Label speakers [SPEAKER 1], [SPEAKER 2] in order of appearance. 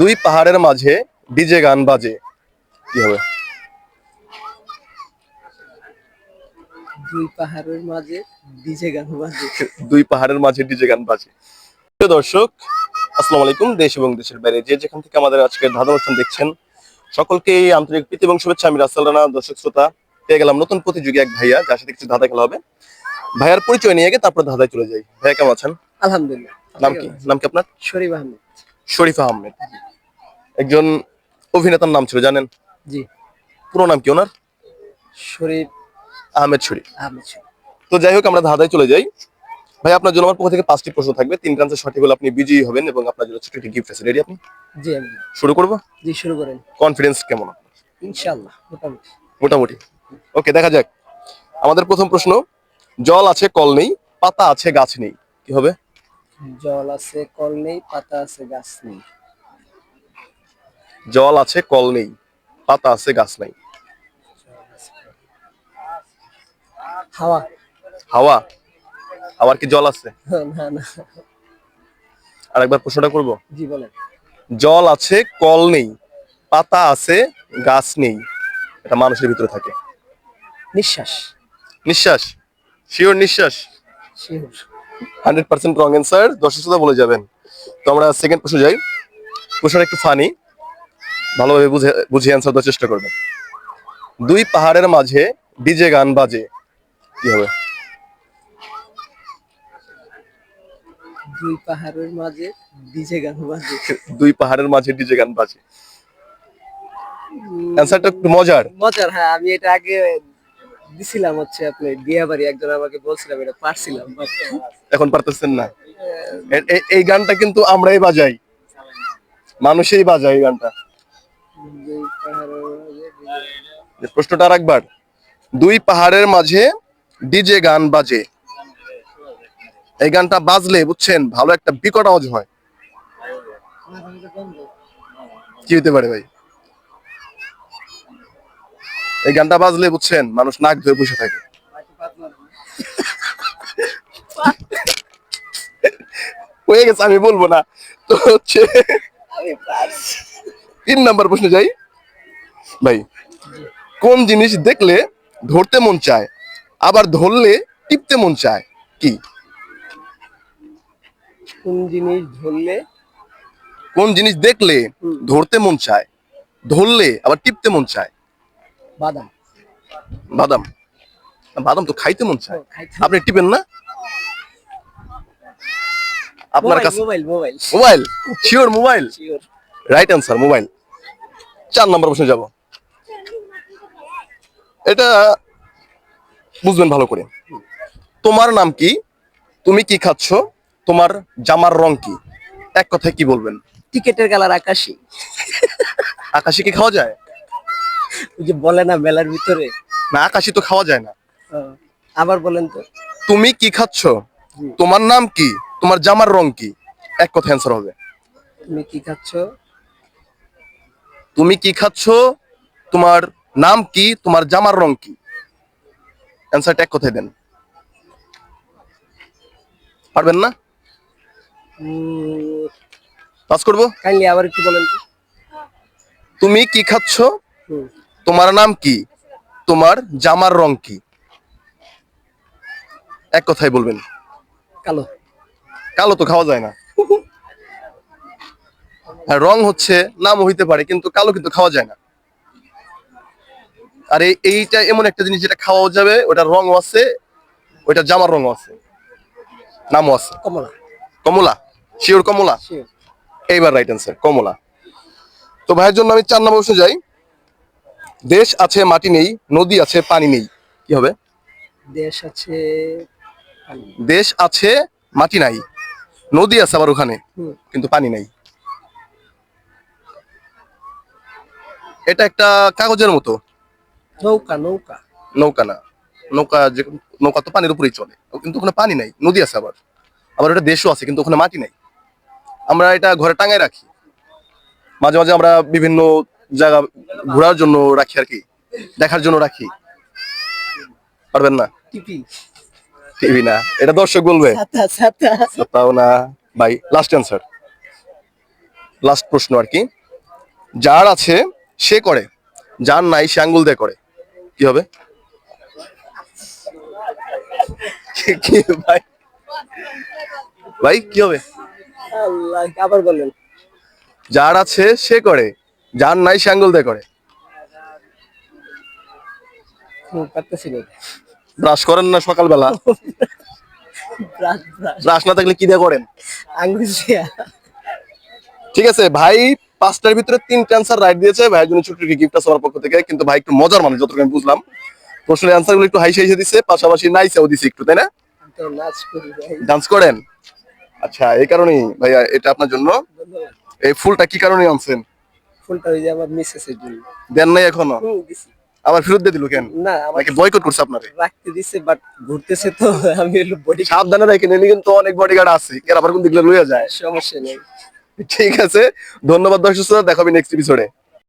[SPEAKER 1] দুই পাহাড়ের মাঝে ডিজে গান বাজে। কি হবে?
[SPEAKER 2] দুই পাহাড়ের মাঝে ডিজে গান বাজে।
[SPEAKER 1] দুই পাহাড়ের মাঝে ডিজে গান বাজে। প্রিয় দর্শক আসসালামু আলাইকুম দেশ এবং দেশের বাইরে। যে যেখান থেকে আমাদের আজকের ধাঁধা অনুষ্ঠান দেখছেন সকলকে এই আন্তরিক প্রীতি এবং শুভেচ্ছা। আমি রাসেল রানা দর্শক শ্রোতা। পেয়ে গেলাম নতুন প্রতিযোগী এক ভাইয়া যার সাথে কিছু ধাঁধা খেলা হবে। ভাইয়ার পরিচয় নিয়ে গিয়ে তারপর ধাঁধায় চলে যাই। ভাইয়া কেমন আছেন?
[SPEAKER 2] আলহামদুলিল্লাহ।
[SPEAKER 1] নাম কি? নাম কি আপনার?
[SPEAKER 2] শরীফ আহমেদ।
[SPEAKER 1] শরীফ আহমেদ। একজন অভিনেতার নাম ছিল জানেন?
[SPEAKER 2] জি।
[SPEAKER 1] পুরো নাম কি ওনার?
[SPEAKER 2] শরীফ
[SPEAKER 1] আহমেদ শরীফ।
[SPEAKER 2] আহমেদ শরীফ।
[SPEAKER 1] তো যাই হোক আমরা ধাঁধায় চলে যাই। ভাই আপনার জন্য আমার পক্ষ থেকে পাঁচটি প্রশ্ন থাকবে। তিন আনসার সঠিক হলে আপনি বিজয়ী হবেন এবং আপনার জন্য ছোট একটি গিফট আছে। রেডি আপনি?
[SPEAKER 2] জি আমি।
[SPEAKER 1] শুরু করব?
[SPEAKER 2] জি শুরু করেন।
[SPEAKER 1] কনফিডেন্স কেমন
[SPEAKER 2] ইনশাআল্লাহ মোটামুটি।
[SPEAKER 1] মোটামুটি। ওকে দেখা যাক। আমাদের প্রথম প্রশ্ন জল আছে কল নেই পাতা আছে গাছ নেই কি হবে?
[SPEAKER 2] জল আছে কল নেই পাতা আছে গাছ নেই।
[SPEAKER 1] জল আছে কল নেই পাতা আছে গাছ নাই।
[SPEAKER 2] হাওয়া।
[SPEAKER 1] হাওয়া? আবার কি জল আছে?
[SPEAKER 2] না না
[SPEAKER 1] আরেকবার প্রশ্নটা করব?
[SPEAKER 2] জি বলেন।
[SPEAKER 1] জল আছে কল নেই পাতা আছে গাছ নেই এটা মানুষের ভিতরে থাকে।
[SPEAKER 2] নিঃশ্বাস।
[SPEAKER 1] নিঃশ্বাস? শিওর নিঃশ্বাস?
[SPEAKER 2] Sure
[SPEAKER 1] hundred percent wrong answer দর্শক শ্রোতা বলে যাবেন। তো আমরা সেকেন্ড প্রশ্ন যাই। প্রশ্নটা একটু ফানি ভালোভাবে বুঝে বুঝিয়ে অ্যান্সার দেওয়ার চেষ্টা করবেন। দুই পাহাড়ের মাঝে ডিজে গান বাজে। কি হবে?
[SPEAKER 2] দুই পাহাড়ের মাঝে ডিজে গান বাজে।
[SPEAKER 1] দুই পাহাড়ের মাঝে ডিজে গান বাজে। অ্যান্সারটা একটু মজার।
[SPEAKER 2] মজার হ্যাঁ আমি এটা আগে দিছিলাম হচ্ছে আপনি বিয়াবাড়ি একজন আমাকে বলছিলাম এটা পারছিলাম
[SPEAKER 1] এখন পারতেছেন না। এ- এই গানটা কিন্তু আমরাই বাজাই। মানুষই বাজায় এই গানটা। প্রশ্নটা আর একবার দুই পাহাড়ের মাঝে ডিজে গান বাজে। এই গানটা বাজলে, বুঝছেন, ভালো একটা বিকট আওয়াজ হয়। কি হতে পারে ভাই? এই গানটা বাজলে, বুঝছেন, মানুষ নাক ধরে বসে থাকে। হয়ে গেছে, আমি বলব না। তো হচ্ছে তিন নাম্বার প্রশ্ন যাই। ভাই কোন জিনিস দেখলে ধরতে মন চায় আবার ধরলে টিপতে মন চায় কি?
[SPEAKER 2] কোন জিনিস ধরলে?
[SPEAKER 1] কোন জিনিস দেখলে ধরতে মন চায় ধরলে আবার টিপতে মন চায়?
[SPEAKER 2] বাদাম।
[SPEAKER 1] বাদাম। বাদাম তো খাইতে মন চায়। আপনি টিপেন না? আপনার কাছে
[SPEAKER 2] mobile mobile.
[SPEAKER 1] Mobile? Sure mobile? Right answer mobile. চার নম্বর প্রশ্ন যাব। এটা বুঝবেন ভালো করে। তোমার নাম কি? তুমি কি খাচ্ছ? তোমার জামার রং কি? এক কথায় কি বলবেন?
[SPEAKER 2] টিকেটের কালার আকাশি।
[SPEAKER 1] আকাশি কি খাওয়া যায়?
[SPEAKER 2] ওই যে বলে না মেলার ভিতরে?
[SPEAKER 1] না আকাশি তো খাওয়া যায় না।
[SPEAKER 2] আবার বলেন তো।
[SPEAKER 1] তুমি কি খাচ্ছ? তোমার নাম কি? তোমার জামার রং কি? এক কথা অ্যান্সার হবে।
[SPEAKER 2] তুমি কি খাচ্ছ?
[SPEAKER 1] তুমি কি খাচ্ছ? তোমার নাম কি? তোমার জামার রং কি? অ্যান্সারটা এক কথায় দেন। পারবেন না? পাস করব?
[SPEAKER 2] কাইন্ডলি আবার একটু বলেন তো।
[SPEAKER 1] তুমি কি খাচ্ছ? তোমার নাম কি? তোমার জামার রং কি? এক কথায় বলবেন।
[SPEAKER 2] কালো।
[SPEAKER 1] কালো তো খাওয়া যায় না। রং হচ্ছে নামও হইতে পারে কিন্তু কালো কিন্তু খাওয়া যায় না। আর এইটা এমন একটা জিনিস যেটা খাওয়াও যাবে ওটার রঙও আছে ওইটা জামার রঙও আছে। নামও আছে।
[SPEAKER 2] কমলা।
[SPEAKER 1] কমলা? শিওর কমলা? এইবার রাইট অ্যান্সার কমলা। তো ভাইয়ের জন্য আমি চার নম্বর যাই। দেশ আছে মাটি নেই নদী আছে পানি নেই কি হবে?
[SPEAKER 2] দেশ আছে
[SPEAKER 1] দেশ আছে মাটি নাই নদী আছে আবার ওখানে কিন্তু পানি নাই। এটা একটা কাগজের মতো।
[SPEAKER 2] নৌকা নৌকা।
[SPEAKER 1] নৌকা না। নৌকা যে নৌকা তো পানির উপরেই চলে। কিন্তু ওখানে পানি নাই। নদী আছে আবার। আবার ওটা দেশও আছে কিন্তু ওখানে মাটি নাই। আমরা এটা ঘরে টাঙায় রাখি। মাঝে মাঝে আমরা বিভিন্ন জায়গা ঘোরার জন্য রাখি আর কি। দেখার জন্য রাখি। পারবেন না? টিভি। না। এটা দর্শক বলবে। তাও না। ভাই লাস্ট অ্যান্সার লাস্ট প্রশ্ন আর কি। যার আছে সে করে যার নাই সে আঙ্গুল দিয়ে করে। কি হবে? ভাই? ভাই কি হবে?
[SPEAKER 2] আবার বলেন।
[SPEAKER 1] যার আছে সে করে যার নাই সে আঙ্গুল দিয়ে করে। ব্রাশ করেন না সকালবেলা।
[SPEAKER 2] ব্রাশ
[SPEAKER 1] না থাকলে কি দিয়ে করেন?
[SPEAKER 2] আঙ্গুল
[SPEAKER 1] ঠিক আছে ভাই পাঁচটার ভিতরে তিনটা অ্যান্সার রাইট দিয়েছে। ভাইয়ের জন্য ছোট্ট গিফট আছে আমার পক্ষ থেকে কিন্তু ভাই একটু মজার মানুষ যতটুকু আমি বুঝলাম। প্রশ্নের অ্যান্সারগুলো একটু হাইসে হাইসে দিচ্ছে পাশাপাশি নাইসেও দিছে একটু তাই না? ডান্স করেন? আচ্ছা এই কারণেই ভাইয়া এটা আপনার জন্য। এই ফুলটা কি কারণে আনছেন?
[SPEAKER 2] ফুলটা ওই যে আমার মিসেসের জন্য।
[SPEAKER 1] দেন নাই
[SPEAKER 2] এখনও?
[SPEAKER 1] আবার ফেরত দিয়ে দিল কেন?
[SPEAKER 2] না আমার
[SPEAKER 1] নাকি বয়কট করছে আপনারে?
[SPEAKER 2] রাখতে দিছে বাট ঘুরতেছে তো আমি বডি
[SPEAKER 1] সাবধানে রাখেন এনে কিন্তু অনেক বডিগার্ড আছে। এর আবার কোন দিকলে লইয়া যায়?
[SPEAKER 2] সমস্যা নেই।
[SPEAKER 1] ঠিক আছে। ধন্যবাদ দর্শক শ্রোতা, দেখাবি নেক্সট এপিসোডে